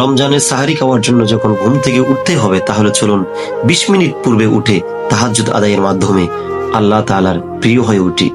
রমজানের সাহারি খাওয়ার জন্য যখন ঘুম থেকে উঠতে হবে, তাহলে চলুন বিশ মিনিট পূর্বে উঠে তাহাজ্জুদ আদায়ের মাধ্যমে আল্লাহ তাআলার প্রিয় হয়ে উঠি।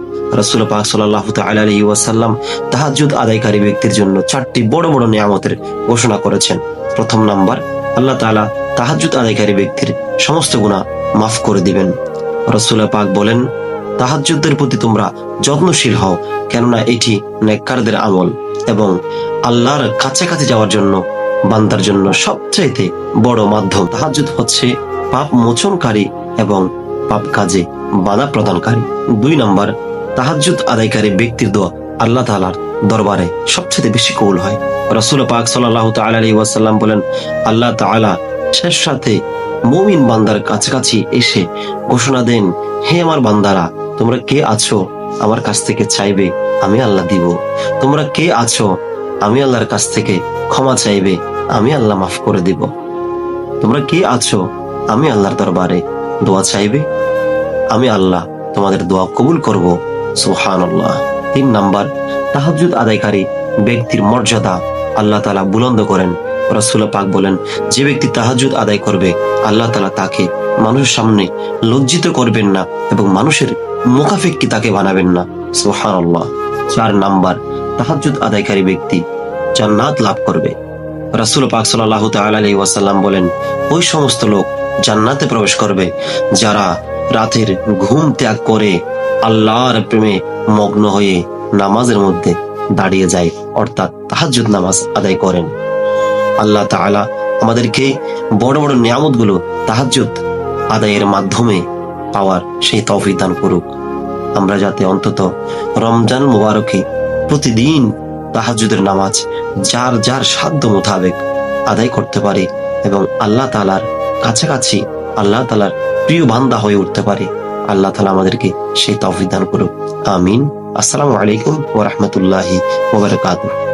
যত্নশীল হও, কেননা এটি নেককারদের আমল এবং আল্লাহর কাছাকাছি যাওয়ার জন্য বান্দার জন্য সবচাইতে বড় মাধ্যম তাহাজ্জুদ হচ্ছে পাপ মোচনকারী এবং পাপ কাজে বাধা প্রদানকারী। দুই নম্বর, তাহাজ্জুদ আদায়কারী ব্যক্তির দোয়া আল্লাহ তাআলার দরবারে সবচেয়ে বেশি কৌল হয়। রাসূল পাক তাআলা ওয়াসাল্লাম বলেন, আল্লাহ তাআলা শেষ সাথে মুমিন বান্দার কাছাকাছি এসে ঘোষণা দেন, হে আমার বান্দারা, তোমরা কে আছো? আমার কাছ থেকে চাইবে, আমি আল্লাহ দিব। তোমরা কে আছো? আমি আল্লাহর কাছ থেকে ক্ষমা চাইবে, আমি আল্লাহ মাফ করে দিব। তোমরা কে আছো? আমি আল্লাহর দরবারে দোয়া চাইবে। আমি আল্লাহ তোমাদের দোয়া কবুল করব। সুহান তিন নাম্বার তাহাজুদ আদায়কারী ব্যক্তির মর্যাদা আল্লাহ তালা বুলন্দ করেন। রসুল পাক বলেন, যে ব্যক্তি তাহাজুদ আদায় করবে, আল্লাহ তালা তাকে মানুষের সামনে লজ্জিত করবেন না এবং মানুষের মুখাফেক্কি তাকে বানাবেন না। সুহান চার নাম্বার তাহাজুদ আদায়কারী ব্যক্তি জান্নাত লাভ করবে। রাসুল পাক সাল্লাহ তালি ওয়াসাল্লাম বলেন, ওই সমস্ত লোক জান্নাতে প্রবেশ করবে যারা রাতের ঘুম ত্যাগ করে আল্লাহর প্রেমে মগ্ন হয়ে নামাজের মধ্যে দাঁড়িয়ে যায়, অর্থাৎ তাহাজ্জুদ নামাজ আদায় করেন। আল্লাহ তাআলা আমাদেরকে বড় বড় নিয়ামতগুলো তাহাজ্জুদ আদায়ের মাধ্যমে পাওয়ার সেই তৌফিক দান করুক। আমরা যাতে অন্তত রমজান মুবারকে প্রতিদিন তাহাজুদের নামাজ যার যার সাধ্য মোতাবেক আদায় করতে পারে এবং আল্লাহ তালার কাছাকাছি আল্লাহ তালার প্রিয় বান্দা হয়ে উঠতে পারে। আল্লাহ তালা আমাদেরকে সেই তফিদান করুক। আমিন। আসসালামু আলাইকুম ও রাহমাতুল্লাহি ওয়া বারাকাতুহু।